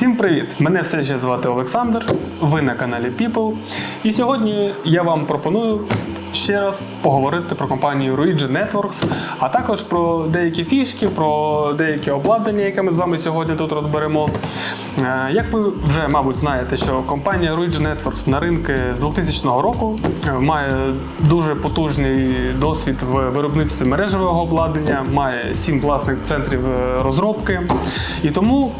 Всім привіт! Мене все ще звати Олександр. Ви на каналі People. І сьогодні я вам пропоную ще раз поговорити про компанію Ruigi Networks, а також про деякі фішки, про деякі обладнання, яке ми з вами сьогодні тут розберемо. Е, Як ви вже, мабуть, знаєте, що компанія Ruigi Networks на ринку з 2000 року е, має дуже потужний досвід в виробництві мережевого обладнання, має сім власних центрів е, розробки. І тому,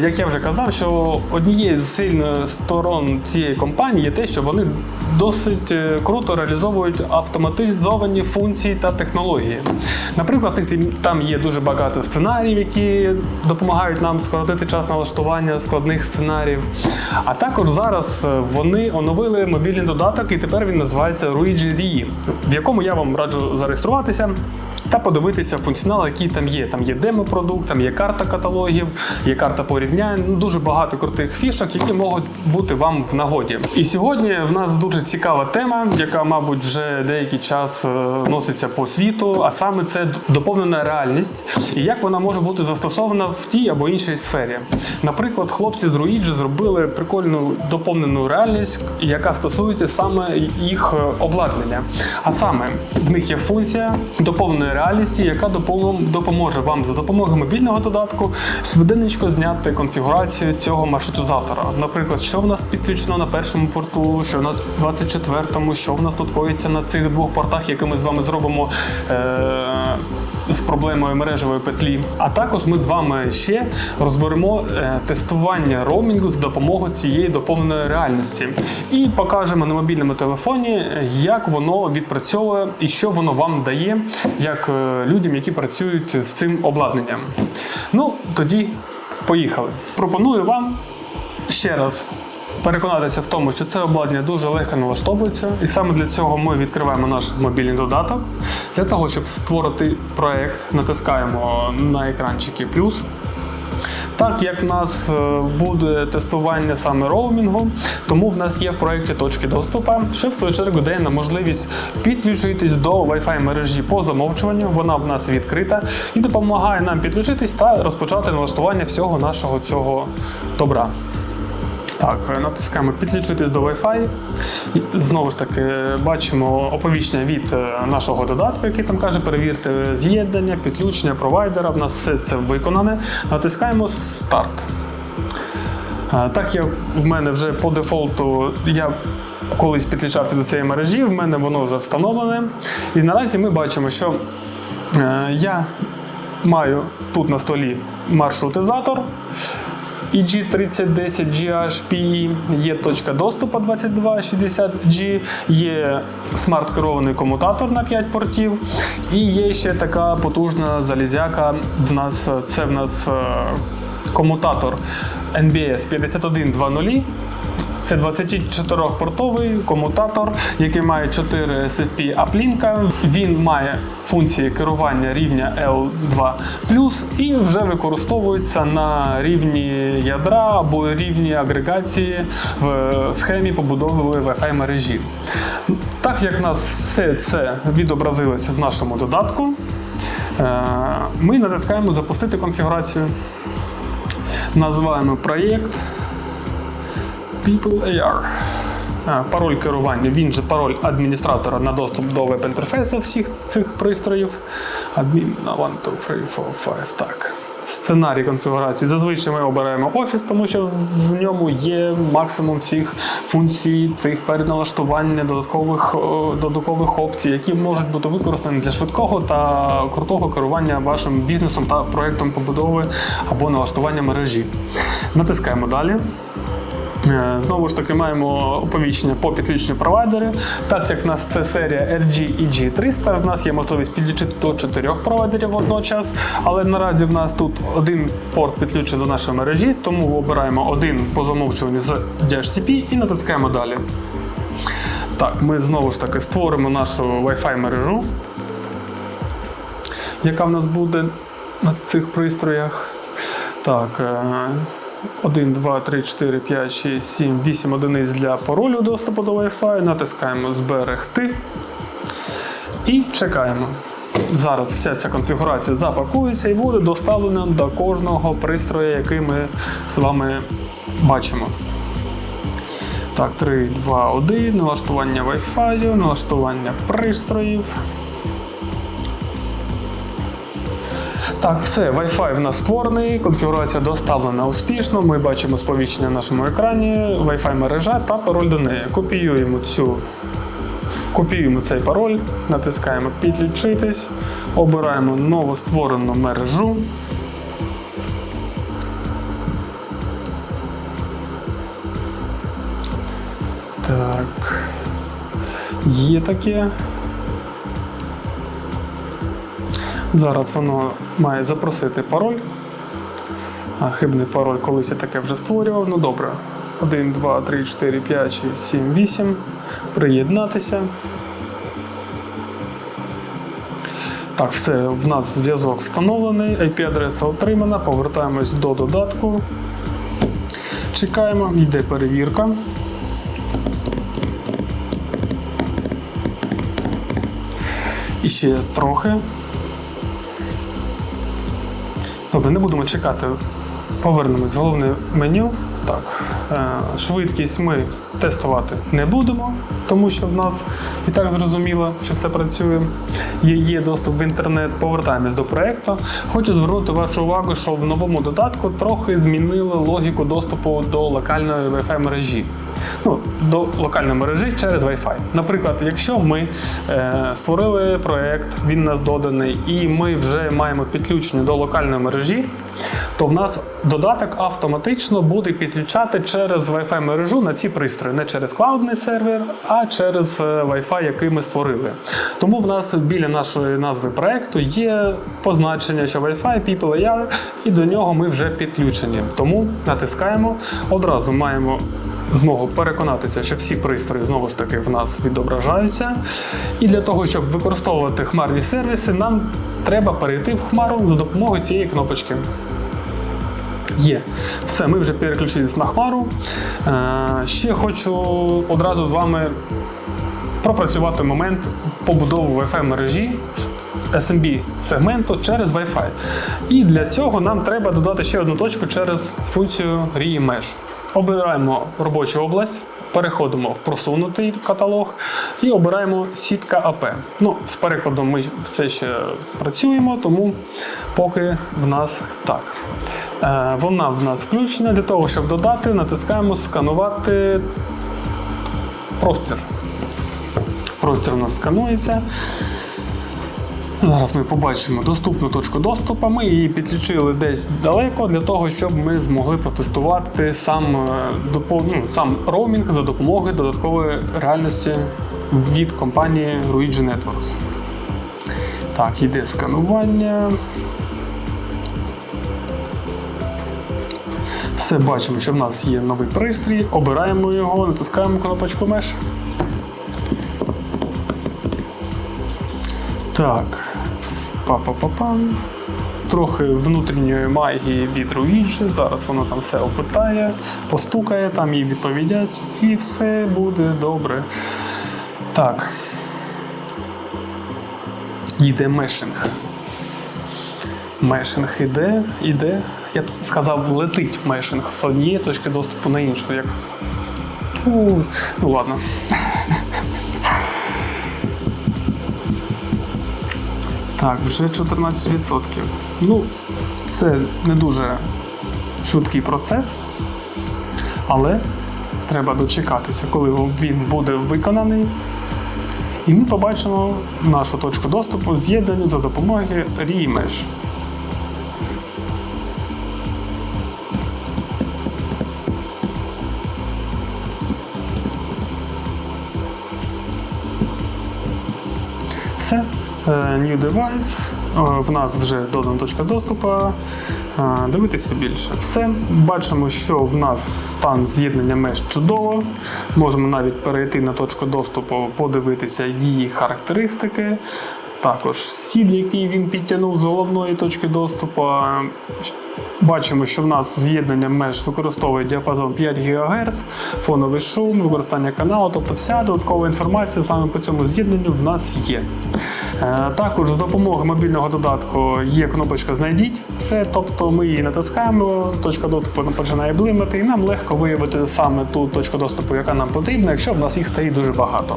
як я вже казав, що однією з сильних сторон цієї компанії є те, що вони досить круто реалізовують автоматизовані функції та технології. Наприклад, там є дуже багато сценаріїв, які допомагають нам скоротити час налаштування складних сценаріїв. А також зараз е, вони оновили мобільний додаток, і тепер він називається Ruigi Ri, в якому я вам раджу зареєструватися. Та подивитися функціонал, який там є. Там є демо-продукт, там є карта каталогів, є карта порівнянь. Ну, дуже багато крутих фішок, які можуть бути вам в нагоді. І сьогодні в нас дуже цікава тема, яка, мабуть, вже деякий час е, носиться по світу, а саме це доповнена реальність і як вона може бути застосована в тій або іншій сфері. Наприклад, хлопці з Руїджі зробили прикольну доповнену реальність, яка стосується саме їх е, обладнання. А саме в них є функція доповненої реальності, яка допоможе вам за допомогою мобільного додатку швиденечко зняти конфігурацію цього маршрутизатора. Наприклад, що в нас підключено на першому порту, що на 24-му, що в нас тут коїться на цих двох портах, які ми з вами зробимо. Е- з проблемою мережевої петлі. А також ми з вами ще розберемо е, тестування роумінгу з допомогою цієї доповненої реальності і покажемо на мобільному телефоні, е, як воно відпрацьовує і що воно вам дає, як е, людям, які працюють з цим обладнанням. Ну, тоді поїхали. Пропоную вам ще раз переконатися в тому, що це обладнання дуже легко налаштовується, і саме для цього ми відкриваємо наш мобільний додаток. Для того, щоб створити проект, натискаємо на екранчики плюс. Так як в нас е, буде тестування саме роумінгу, тому в нас є в проєкті точки доступу, що в свою чергу дає нам можливість підключитись до Wi-Fi мережі по замовчуванню. Вона в нас відкрита і допомагає нам підключитись та розпочати налаштування всього нашого цього добра. Так, е, натискаємо підключитись до Wi-Fi. Знову ж таки, бачимо оповіщення від е, нашого додатку, який там каже, перевірте з'єднання, підключення провайдера. В нас все це виконане. Натискаємо старт. Е, Так як в мене вже по дефолту я колись підключався до цієї мережі, в мене воно вже встановлене. І наразі ми бачимо, що е, я маю тут на столі маршрутизатор. EG3010 GHPE, є точка доступу 2260G, є смарт-керований комутатор на 5 портів, і є ще така потужна залізяка. В нас це в нас е, комутатор NBS 5120. Це 24-портовий комутатор, який має 4 SFP аплінка. Він має функції керування рівня L2 і вже використовується на рівні ядра або рівні агрегації в схемі побудови Wi-Fi мережі. Так як нас все це відобразилося в нашому додатку, е, ми натискаємо запустити конфігурацію. Називаємо проєкт. People AR. Пароль керування, він же пароль адміністратора на доступ до веб-інтерфейсу всіх цих пристроїв. Адмін на 1, 2, 3, 4, 5. Так. Сценарій конфігурації. Зазвичай ми обираємо офіс, тому що в ньому є максимум всіх функцій, цих переналаштування, додаткових, додаткових опцій, які можуть бути використані для швидкого та крутого керування вашим бізнесом та проектом побудови або налаштування мережі. Натискаємо далі. Е, Знову ж таки, маємо оповіщення по підключенню провайдерів. Так як в нас це серія RG і G300, в нас є можливість підключити до чотирьох провайдерів водночас. Але наразі в нас тут один порт підключений до нашої мережі, тому обираємо один по замовчуванню з DHCP і натискаємо далі. Так, ми знову ж таки створимо нашу Wi-Fi мережу, яка в нас буде на цих пристроях. Так, е, 1, 2, 3, 4, 5, 6, 7, 8 одиниць для паролю доступу до Wi-Fi. Натискаємо Зберегти і чекаємо. Зараз вся ця конфігурація запакується і буде доставлена до кожного пристрою, який ми з вами бачимо. Так, 3, 2, 1, налаштування Wi-Fi, налаштування пристроїв. Так, все, Wi-Fi в нас створений, конфігурація доставлена успішно. Ми бачимо сповіщення на нашому екрані, Wi-Fi мережа та пароль до неї. Копіюємо цю. Копіюємо цей пароль, натискаємо Підключитись, обираємо новостворену мережу. Так. Є таке. Зараз воно має запросити пароль. Хибний пароль колись я таке вже створював. Ну добре. 1, 2, 3, 4, 5, 6, 7, 8. Приєднатися. Так, все, в нас зв'язок встановлений, IP-адреса отримана, повертаємось до додатку. Чекаємо, йде перевірка. І ще трохи. Добре, не будемо чекати. Повернемось в головне меню. Так, е, швидкість ми тестувати не будемо, тому що в нас і так зрозуміло, що все працює. Є, є доступ в інтернет, повертаємось до проекту. Хочу звернути вашу увагу, що в новому додатку трохи змінили логіку доступу до локальної Wi-Fi мережі. Ну, до локальної мережі через Wi-Fi. Наприклад, якщо ми е, створили проект, він нас доданий, і ми вже маємо підключення до локальної мережі, то в нас додаток автоматично буде підключати через Wi-Fi мережу на ці пристрої, не через клаудний сервер, а через е, Wi-Fi, який ми створили. Тому в нас біля нашої назви проекту є позначення, що Wi-Fi People AR, і до нього ми вже підключені. Тому натискаємо, одразу маємо змогу переконатися, що всі пристрої знову ж таки в нас відображаються. І для того, щоб використовувати хмарні сервіси, нам треба перейти в хмару за допомогою цієї кнопочки. Є. Все, ми вже переключились на хмару. Е, ще хочу одразу з вами пропрацювати момент побудови Wi-Fi мережі SMB сегменту через Wi-Fi. І для цього нам треба додати ще одну точку через функцію ReMesh. Обираємо робочу область, переходимо в просунутий каталог і обираємо сітка АП. Ну, з перекладом ми все ще працюємо, тому поки в нас так. Е, Вона в нас включена. Для того, щоб додати, натискаємо сканувати простір. Простір у нас сканується. Зараз ми побачимо доступну точку доступу. Ми її підключили десь далеко для того, щоб ми змогли протестувати сам, е, ну, сам роумінг за допомогою додаткової реальності від компанії Ruigi Networks. Так, йде сканування. Все бачимо, що в нас є новий пристрій. Обираємо його, натискаємо кнопочку Mesh. Так. Па-па-па-пам. Трохи внутрішньої магії від Руїджі. Зараз воно там все опитає, постукає, там їй відповідять, і все буде добре. Так. Йде мешинг. Мешинг іде, іде. Я б сказав, летить мешинг з однієї точки доступу на іншу. Як... Ну ладно. Так, вже 14%. Ну, це не дуже швидкий процес, але треба дочекатися, коли він буде виконаний. І ми побачимо нашу точку доступу з'єднану за допомогою ReMesh. New device. Е, В нас вже додана точка доступу. Е, Дивитися більше. Все. Бачимо, що в нас стан з'єднання меж чудово. Можемо навіть перейти на точку доступу, подивитися її характеристики. Також сід, який він підтягнув з головної точки доступу. Бачимо, що в нас з'єднання меж використовує діапазон 5 ГГц, фоновий шум, використання каналу, тобто вся додаткова інформація саме по цьому з'єднанню в нас є. Е, Також з допомогою мобільного додатку є кнопочка Знайдіть це, тобто ми її натискаємо, точка доступу починає блимати, і нам легко виявити саме ту точку доступу, яка нам потрібна, якщо в нас їх стоїть дуже багато.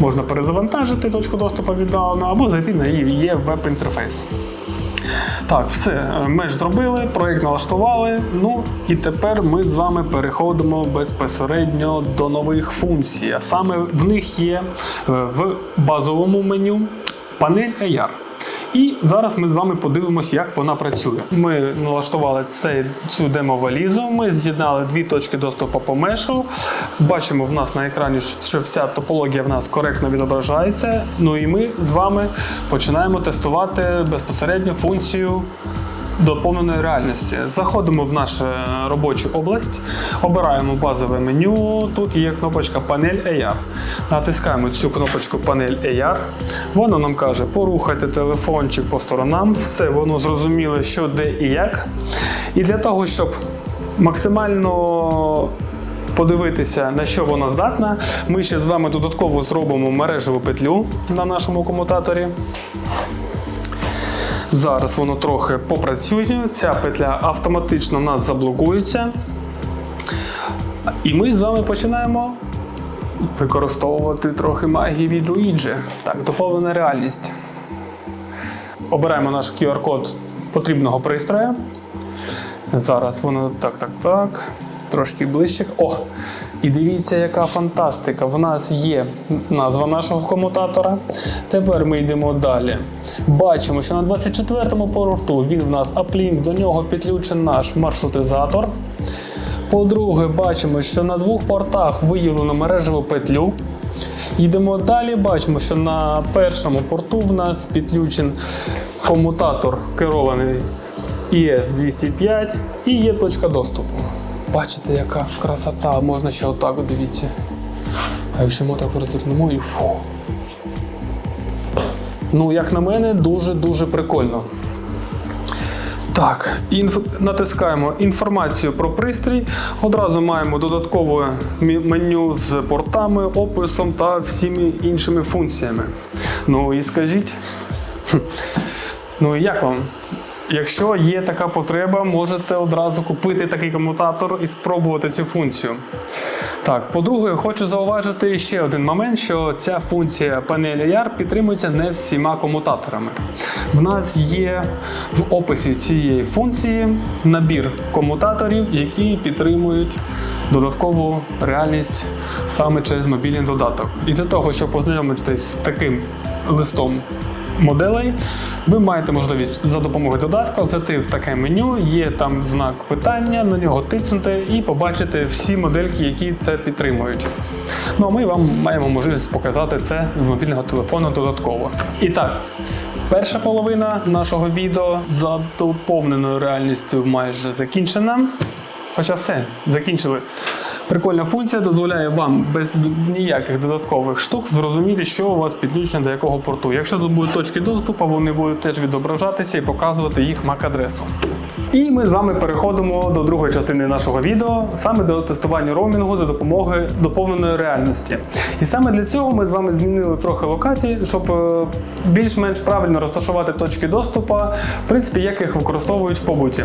Можна перезавантажити точку доступу віддалено або зайти на її веб-інтерфейс. Так, все, меж зробили, проєкт налаштували. Ну і тепер ми з вами переходимо безпосередньо до нових функцій. А саме в них є е, в базовому меню панель AR. І зараз ми з вами подивимося, як вона працює. Ми налаштували цей, цю демо-валізу, ми з'єднали дві точки доступу по мешу. Бачимо в нас на екрані, що вся топологія в нас коректно відображається. Ну і ми з вами починаємо тестувати безпосередньо функцію доповненої реальності. Заходимо в нашу робочу область, обираємо базове меню. Тут є кнопочка Панель AR. Натискаємо цю кнопочку Панель AR. Воно нам каже, порухайте телефончик по сторонам. Все воно зрозуміло, що де і як. І для того, щоб максимально подивитися, на що вона здатна, ми ще з вами додатково зробимо мережеву петлю на нашому комутаторі. Зараз воно трохи попрацює, ця петля автоматично в нас заблокується. І ми з вами починаємо використовувати трохи магії від Luigi. Так, доповнена реальність. Обираємо наш QR-код потрібного пристрою. Зараз воно так, так, так. Трошки ближче. О! І дивіться, яка фантастика. В нас є назва нашого комутатора. Тепер ми йдемо далі. Бачимо, що на 24-му порту він в нас аплінк, до нього підключений наш маршрутизатор. По-друге, бачимо, що на двох портах виявлено мережеву петлю. Йдемо далі, бачимо, що на першому порту в нас підключений комутатор керований ES205 і є точка доступу. Бачите, яка красота, можна ще отак, дивіться. А якщо ми так розвернемо і фу. Ну, як на мене, дуже-дуже прикольно. Так, інф... натискаємо інформацію про пристрій. Одразу маємо додаткове меню з портами, описом та всіми іншими функціями. Ну і скажіть, ну і як вам? Якщо є така потреба, можете одразу купити такий комутатор і спробувати цю функцію. Так, по-друге, хочу зауважити ще один момент, що ця функція панелі AR підтримується не всіма комутаторами. В нас є в описі цієї функції набір комутаторів, які підтримують додаткову реальність саме через мобільний додаток. І для того, щоб познайомитись з таким листом моделей, ви маєте можливість за допомогою додатку зайти в таке меню, є там знак питання, на нього тиснути і побачити всі модельки, які це підтримують. Ну а ми вам маємо можливість показати це з мобільного телефону додатково. І так, перша половина нашого відео за доповненою реальністю майже закінчена. Хоча все, закінчили. Прикольна функція дозволяє вам без ніяких додаткових штук зрозуміти, що у вас підключено до якого порту. Якщо тут будуть точки доступу, вони будуть теж відображатися і показувати їх MAC-адресу. І ми з вами переходимо до другої частини нашого відео, саме до тестування роумінгу за допомогою доповненої реальності. І саме для цього ми з вами змінили трохи локації, щоб е, більш-менш правильно розташувати точки доступу, в принципі, як їх використовують в побуті.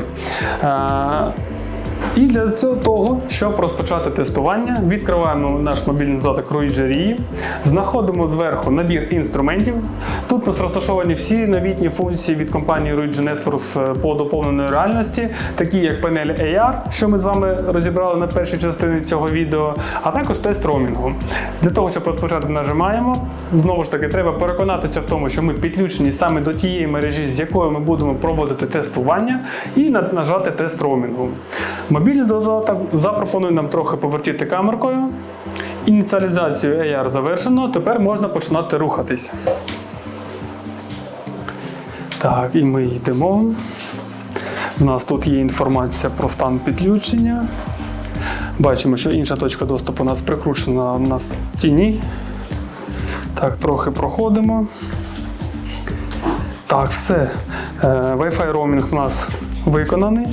Е, і для цього того, щоб розпочати тестування, відкриваємо наш мобільний додаток Ruigi знаходимо зверху набір інструментів. Тут у нас розташовані всі новітні функції від компанії Ruigi Networks по доповненої реальності, такі як панель AR, що ми з вами розібрали на першій частині цього відео, а також тест роумінгу. Для того, щоб розпочати, нажимаємо. Знову ж таки, треба переконатися в тому, що ми підключені саме до тієї мережі, з якою ми будемо проводити тестування, і нажати тест роумінгу. Мобільний додаток запропонує нам трохи повертіти камеркою. Ініціалізацію AR завершено, тепер можна починати рухатись. Так, і ми йдемо. У нас тут є інформація про стан підключення. Бачимо, що інша точка доступу у нас прикручена на стіні. Так, трохи проходимо. Так, все. Е, Wi-Fi роумінг у нас виконаний.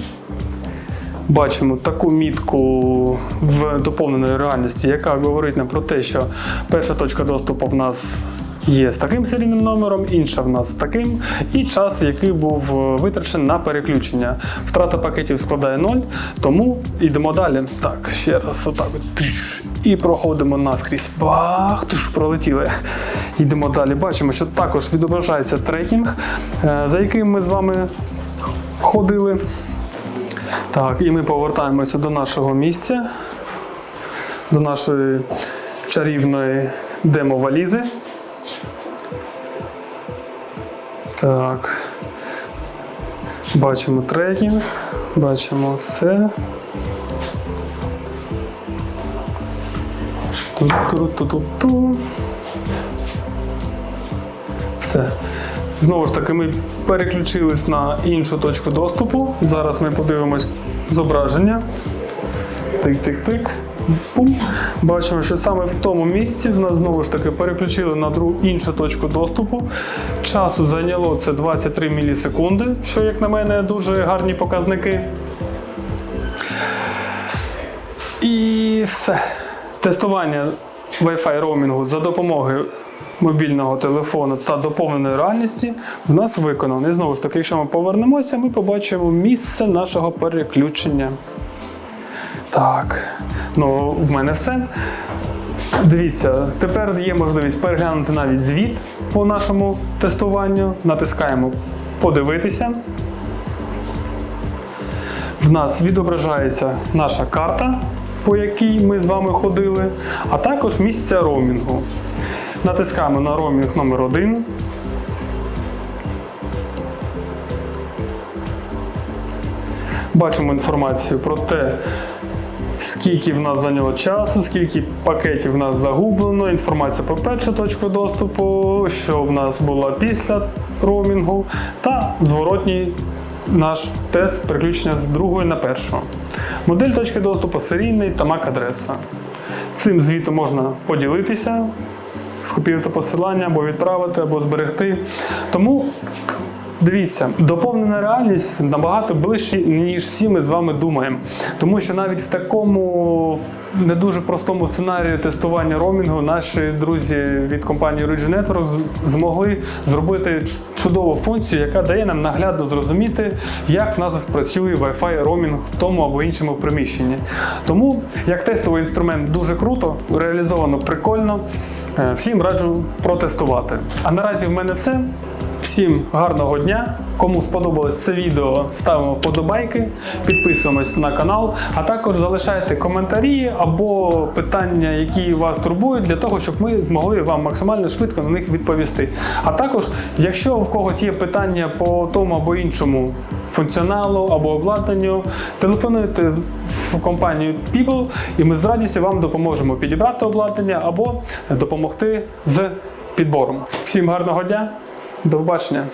Бачимо таку мітку в доповненої реальності, яка говорить нам про те, що перша точка доступу в нас є з таким серійним номером, інша в нас з таким, і час, який був е, витрачений на переключення. Втрата пакетів складає 0, тому йдемо далі. Так, ще раз, отак. І проходимо наскрізь. Бах, туш, пролетіли. Йдемо далі. Бачимо, що також відображається трекінг, е, за яким ми з вами ходили. Так, і ми повертаємося до нашого місця, до нашої чарівної демо-валізи. Так. Бачимо трекінг, бачимо все. Ту-ту-ту-ту-ту. Все. Знову ж таки, ми переключились на іншу точку доступу. Зараз ми подивимось зображення. Тик-тик-тик. Пум. Бачимо, що саме в тому місці в нас знову ж таки переключили на другу іншу точку доступу. Часу зайняло це 23 мілісекунди, що, як на мене, дуже гарні показники. І все. Тестування Wi-Fi роумінгу за допомогою мобільного телефону та доповненої реальності в нас виконано. І знову ж таки, якщо ми повернемося, ми побачимо місце нашого переключення. Так, ну в мене все. Дивіться, тепер є можливість переглянути навіть звіт по нашому тестуванню. Натискаємо подивитися. В нас відображається наша карта, по якій ми з вами ходили, а також місця роумінгу. Натискаємо на роумінг номер 1 Бачимо інформацію про те, скільки в нас зайняло часу, скільки пакетів в нас загублено, інформація про першу точку доступу, що в нас було після роумінгу, та зворотній наш тест переключення з другої на першу. Модель точки доступу серійний та MAC-адреса. Цим звітом можна поділитися, скопіювати посилання або відправити, або зберегти. Тому Дивіться, доповнена реальність набагато ближче, ніж всі ми з вами думаємо. Тому що навіть в такому не дуже простому сценарії тестування роумінгу наші друзі від компанії Ridge Network змогли зробити чудову функцію, яка дає нам наглядно зрозуміти, як в нас працює Wi-Fi роумінг в тому або іншому приміщенні. Тому як тестовий інструмент дуже круто, реалізовано прикольно. Е, Всім раджу протестувати. А наразі в мене все. Всім гарного дня! Кому сподобалось це відео, ставимо вподобайки, підписуємось на канал, а також залишайте коментарі або питання, які вас турбують, для того, щоб ми змогли вам максимально швидко на них відповісти. А також, якщо в когось є питання по тому або іншому функціоналу або обладнанню, телефонуйте в компанію People, і ми з радістю вам допоможемо підібрати обладнання або допомогти з підбором. Всім гарного дня! До побачення.